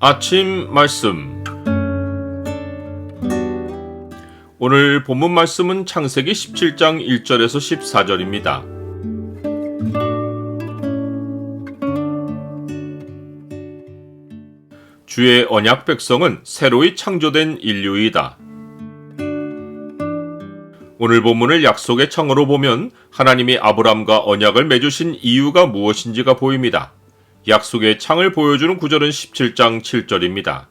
아침 말씀 오늘 본문 말씀은 창세기 17장 1절에서 14절입니다. 주의 언약 백성은 새로이 창조된 인류이다. 오늘 본문을 약속의 창으로 보면 하나님이 아브람과 언약을 맺으신 이유가 무엇인지가 보입니다. 약속의 창을 보여주는 구절은 17장 7절입니다.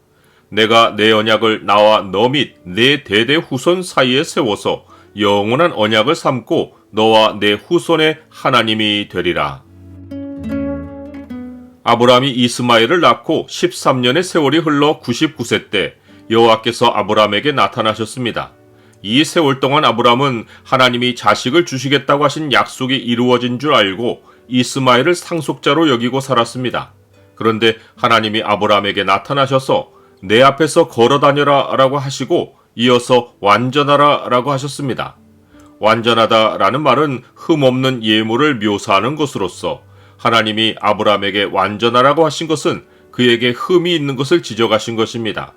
내가 내 언약을 나와 너 및 내 대대 후손 사이에 세워서 영원한 언약을 삼고 너와 내 후손의 하나님이 되리라. 아브라함이 이스마엘을 낳고 13년의 세월이 흘러 99세 때 여호와께서 아브라함에게 나타나셨습니다. 이 세월 동안 아브라함은 하나님이 자식을 주시겠다고 하신 약속이 이루어진 줄 알고 이스마엘을 상속자로 여기고 살았습니다. 그런데 하나님이 아브라함에게 나타나셔서 내 앞에서 걸어 다녀라 라고 하시고 이어서 완전하라 라고 하셨습니다. 완전하다 라는 말은 흠없는 예물을 묘사하는 것으로서 하나님이 아브라함에게 완전하라고 하신 것은 그에게 흠이 있는 것을 지적하신 것입니다.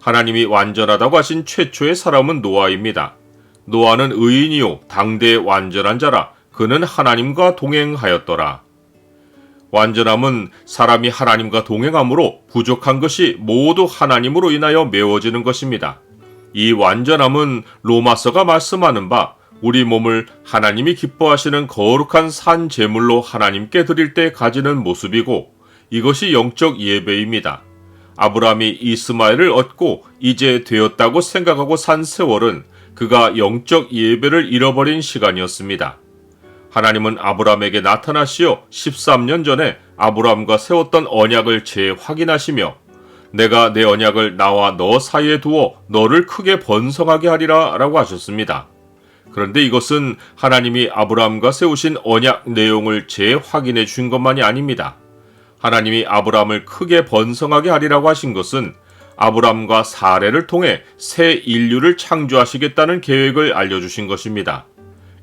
하나님이 완전하다고 하신 최초의 사람은 노아입니다. 노아는 의인이요 당대의 완전한 자라 그는 하나님과 동행하였더라. 완전함은 사람이 하나님과 동행함으로 부족한 것이 모두 하나님으로 인하여 메워지는 것입니다. 이 완전함은 로마서가 말씀하는 바 우리 몸을 하나님이 기뻐하시는 거룩한 산 제물로 하나님께 드릴 때 가지는 모습이고 이것이 영적 예배입니다. 아브라함이 이스마엘을 얻고 이제 되었다고 생각하고 산 세월은 그가 영적 예배를 잃어버린 시간이었습니다. 하나님은 아브라함에게 나타나시어 13년 전에 아브라함과 세웠던 언약을 재확인하시며 내가 내 언약을 나와 너 사이에 두어 너를 크게 번성하게 하리라 라고 하셨습니다. 그런데 이것은 하나님이 아브라함과 세우신 언약 내용을 재확인해 주신 것만이 아닙니다. 하나님이 아브라함을 크게 번성하게 하리라고 하신 것은 아브라함과 사례를 통해 새 인류를 창조하시겠다는 계획을 알려주신 것입니다.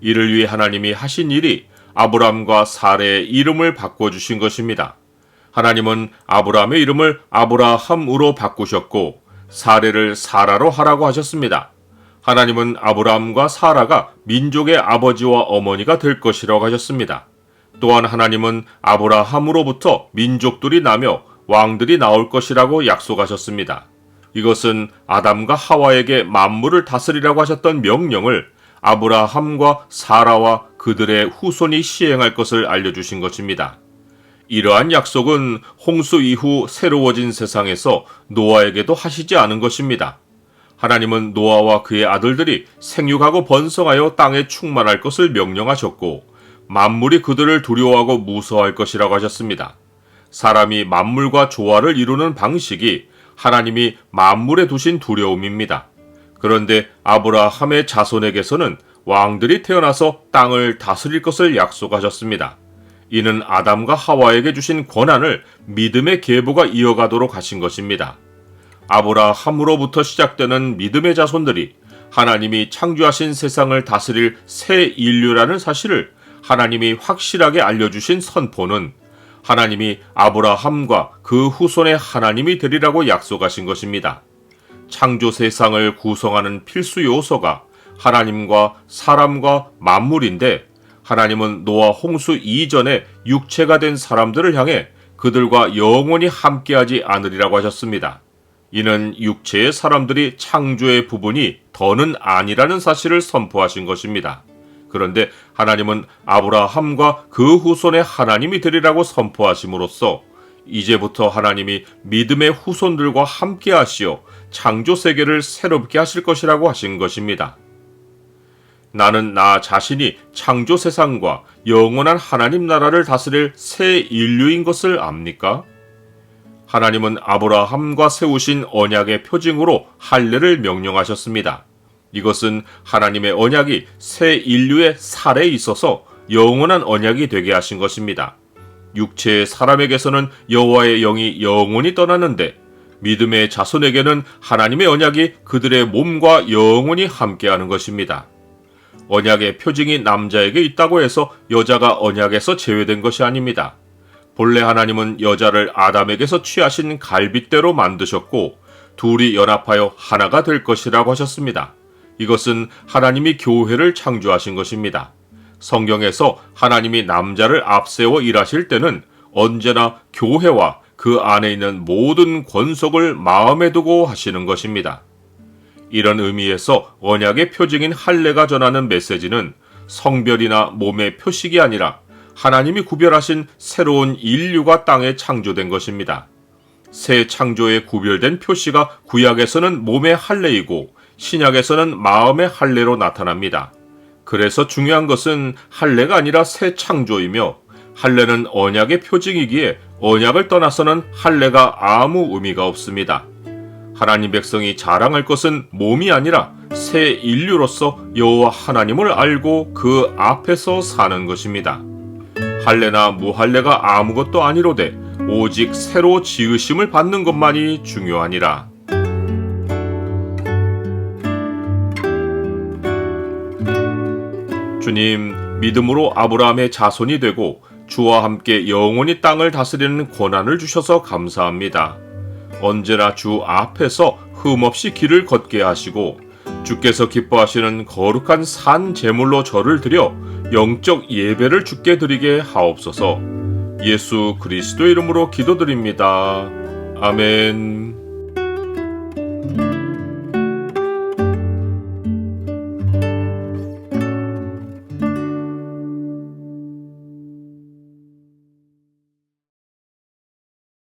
이를 위해 하나님이 하신 일이 아브라함과 사례의 이름을 바꿔 주신 것입니다. 하나님은 아브라함의 이름을 아브라함으로 바꾸셨고 사례를 사라로 하라고 하셨습니다. 하나님은 아브라함과 사라가 민족의 아버지와 어머니가 될 것이라고 하셨습니다. 또한 하나님은 아브라함으로부터 민족들이 나며 왕들이 나올 것이라고 약속하셨습니다. 이것은 아담과 하와에게 만물을 다스리라고 하셨던 명령을 아브라함과 사라와 그들의 후손이 시행할 것을 알려주신 것입니다. 이러한 약속은 홍수 이후 새로워진 세상에서 노아에게도 하시지 않은 것입니다. 하나님은 노아와 그의 아들들이 생육하고 번성하여 땅에 충만할 것을 명령하셨고 만물이 그들을 두려워하고 무서워할 것이라고 하셨습니다. 사람이 만물과 조화를 이루는 방식이 하나님이 만물에 두신 두려움입니다. 그런데 아브라함의 자손에게서는 왕들이 태어나서 땅을 다스릴 것을 약속하셨습니다. 이는 아담과 하와에게 주신 권한을 믿음의 계보가 이어가도록 하신 것입니다. 아브라함으로부터 시작되는 믿음의 자손들이 하나님이 창조하신 세상을 다스릴 새 인류라는 사실을 하나님이 확실하게 알려주신 선포는 하나님이 아브라함과 그 후손의 하나님이 되리라고 약속하신 것입니다. 창조 세상을 구성하는 필수 요소가 하나님과 사람과 만물인데 하나님은 노아 홍수 이전에 육체가 된 사람들을 향해 그들과 영원히 함께하지 않으리라고 하셨습니다. 이는 육체의 사람들이 창조의 부분이 더는 아니라는 사실을 선포하신 것입니다. 그런데 하나님은 아브라함과 그 후손의 하나님이 되리라고 선포하심으로써 이제부터 하나님이 믿음의 후손들과 함께 하시어 창조 세계를 새롭게 하실 것이라고 하신 것입니다. 나는 나 자신이 창조 세상과 영원한 하나님 나라를 다스릴 새 인류인 것을 압니까? 하나님은 아브라함과 세우신 언약의 표징으로 할례를 명령하셨습니다. 이것은 하나님의 언약이 새 인류의 살에 있어서 영원한 언약이 되게 하신 것입니다. 육체의 사람에게서는 여호와의 영이 영원히 떠나는데 믿음의 자손에게는 하나님의 언약이 그들의 몸과 영원히 함께하는 것입니다. 언약의 표징이 남자에게 있다고 해서 여자가 언약에서 제외된 것이 아닙니다. 본래 하나님은 여자를 아담에게서 취하신 갈빗대로 만드셨고 둘이 연합하여 하나가 될 것이라고 하셨습니다. 이것은 하나님이 교회를 창조하신 것입니다. 성경에서 하나님이 남자를 앞세워 일하실 때는 언제나 교회와 그 안에 있는 모든 권속을 마음에 두고 하시는 것입니다. 이런 의미에서 언약의 표징인 할례가 전하는 메시지는 성별이나 몸의 표식이 아니라 하나님이 구별하신 새로운 인류가 땅에 창조된 것입니다. 새 창조에 구별된 표시가 구약에서는 몸의 할례이고 신약에서는 마음의 할례로 나타납니다. 그래서 중요한 것은 할례가 아니라 새 창조이며 할례는 언약의 표징이기에 언약을 떠나서는 할례가 아무 의미가 없습니다. 하나님 백성이 자랑할 것은 몸이 아니라 새 인류로서 여호와 하나님을 알고 그 앞에서 사는 것입니다. 할례나 무할례가 아무것도 아니로되 오직 새로 지으심을 받는 것만이 중요하니라. 주님, 믿음으로 아브라함의 자손이 되고 주와 함께 영원히 땅을 다스리는 권한을 주셔서 감사합니다. 언제나 주 앞에서 흠없이 길을 걷게 하시고 주께서 기뻐하시는 거룩한 산 제물로 저를 드려 영적 예배를 주께 드리게 하옵소서. 예수 그리스도 이름으로 기도드립니다. 아멘.